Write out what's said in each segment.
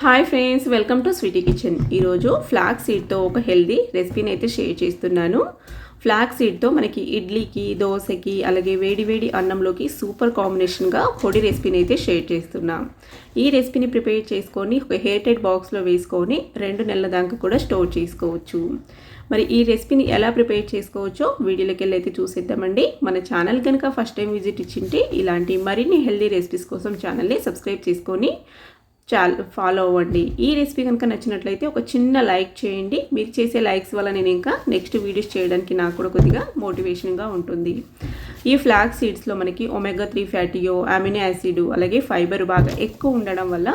Hi friends welcome to sweety kitchen ఈరోజు flax సీడ్తో ఒక హెల్దీ రెసిపీని అయితే షేర్ చేస్తున్నాను. ఫ్లాక్ సీడ్తో మనకి ఇడ్లీకి దోశకి అలాగే వేడి వేడి అన్నంలోకి సూపర్ కాంబినేషన్గా పొడి రెసిపీని అయితే షేర్ చేస్తున్నాం. ఈ రెసిపీని ప్రిపేర్ చేసుకొని ఒక హెయిర్ బాక్స్లో వేసుకొని రెండు నెలల దాకా కూడా స్టోర్ చేసుకోవచ్చు. మరి ఈ రెసిపీని ఎలా ప్రిపేర్ చేసుకోవచ్చో వీడియోలోకి వెళ్ళి అయితే చూసేద్దామండి. మన ఛానల్ కనుక ఫస్ట్ టైం విజిట్ ఇచ్చింటే ఇలాంటి మరిన్ని హెల్దీ రెసిపీస్ కోసం ఛానల్ని సబ్స్క్రైబ్ చేసుకొని చాలా ఫాలో అవ్వండి. ఈ రెసిపీ కనుక నచ్చినట్లయితే ఒక చిన్న లైక్ చేయండి. మీరు చేసే లైక్స్ వల్ల నేను ఇంకా నెక్స్ట్ వీడియోస్ చేయడానికి నాకు కూడా కొద్దిగా మోటివేషన్గా ఉంటుంది. ఈ ఫ్లాక్ సీడ్స్లో మనకి ఒమెగా త్రీ ఫ్యాటియో అమినో యాసిడ్ అలాగే ఫైబర్ బాగా ఎక్కువ ఉండడం వల్ల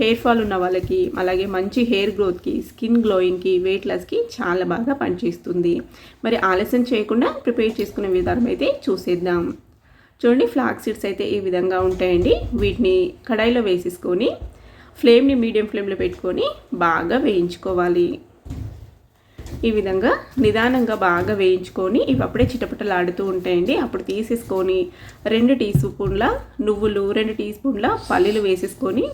హెయిర్ ఫాల్ ఉన్న వాళ్ళకి అలాగే మంచి హెయిర్ గ్రోత్కి స్కిన్ గ్లోయింగ్కి వెయిట్ లాస్కి చాలా బాగా పనిచేస్తుంది. మరి ఆలస్యం చేయకుండా ప్రిపేర్ చేసుకునే విధానం అయితే చూసేద్దాం. చూడండి ఫ్లాక్ సీడ్స్ అయితే ఈ విధంగా ఉంటాయండి. వీటిని కడాయిలో వేసేసుకొని ఫ్లేమ్ని మీడియం ఫ్లేమ్లో పెట్టుకొని బాగా వేయించుకోవాలి. ఈ విధంగా నిదానంగా బాగా వేయించుకొని ఇవి అప్పుడే చిటపటలాడుతూ ఉంటాయండి. అప్పుడు తీసేసుకొని రెండు టీ స్పూన్ల నువ్వులు రెండు టీ స్పూన్ల పల్లీలు వేసేసుకొని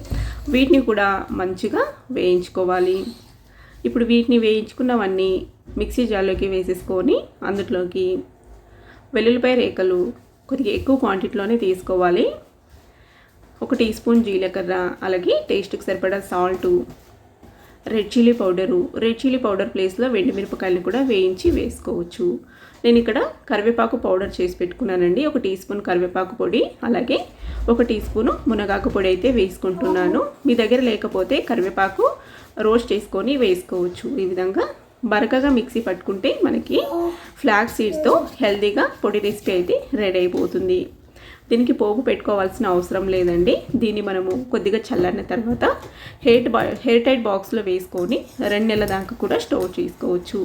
వీటిని కూడా మంచిగా వేయించుకోవాలి. ఇప్పుడు వీటిని వేయించుకున్నవన్నీ మిక్సీ జార్లోకి వేసేసుకొని అందులోకి వెల్లుల్లిపాయ రేఖలు కొద్దిగా ఎక్కువ క్వాంటిటీలోనే తీసుకోవాలి. ఒక టీ స్పూన్ జీలకర్ర అలాగే టేస్ట్కి సరిపడా salt red chilli powder red chilli powder ప్లేస్లో మిరపకాయలు కూడా వేయించి వేసుకోవచ్చు. నేను ఇక్కడ కరివేపాకు పౌడర్ చేసి పెట్టుకున్నానండి. ఒక టీ స్పూన్ కరివేపాకు పొడి అలాగే ఒక టీ స్పూను మునగాకు పొడి అయితే వేసుకుంటున్నాను. మీ దగ్గర లేకపోతే కరివేపాకు రోస్ట్ చేసుకొని వేసుకోవచ్చు. ఈ విధంగా బరకగా మిక్సీ పట్టుకుంటే మనకి ఫ్లాక్ సీడ్స్తో హెల్తీగా పొడి రెసిపీ అయితే రెడీ అయిపోతుంది. దీనికి పోపు పెట్టుకోవాల్సిన అవసరం లేదండి. దీన్ని మనము కొద్దిగా చల్లారిన తర్వాత హెయిర్ బా హెయిర్ టైట్ బాక్స్లో వేసుకొని రెండు నెలల దాకా కూడా స్టోర్ చేసుకోవచ్చు.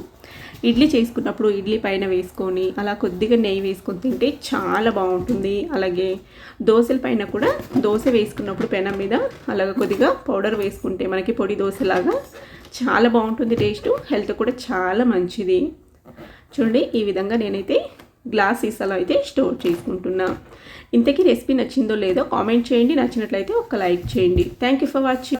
ఇడ్లీ చేసుకున్నప్పుడు ఇడ్లీ పైన వేసుకొని అలా కొద్దిగా నెయ్యి వేసుకొని తింటే చాలా బాగుంటుంది. అలాగే దోశల పైన కూడా దోశ వేసుకున్నప్పుడు పెనం మీద అలాగ కొద్దిగా పౌడర్ వేసుకుంటే మనకి పొడి దోశలాగా చాలా బాగుంటుంది టేస్ట్ హెల్త్ కూడా చాలా మంచిది. చూడండి ఈ విధంగా నేనైతే గ్లాస్ సీసాలో అయితే స్టోర్ చేసుకుంటున్నా. ఇంతకీ రెసిపీ నచ్చిందో లేదో కామెంట్ చేయండి. నచ్చినట్లయితే ఒక లైక్ చేయండి. Thank you for watching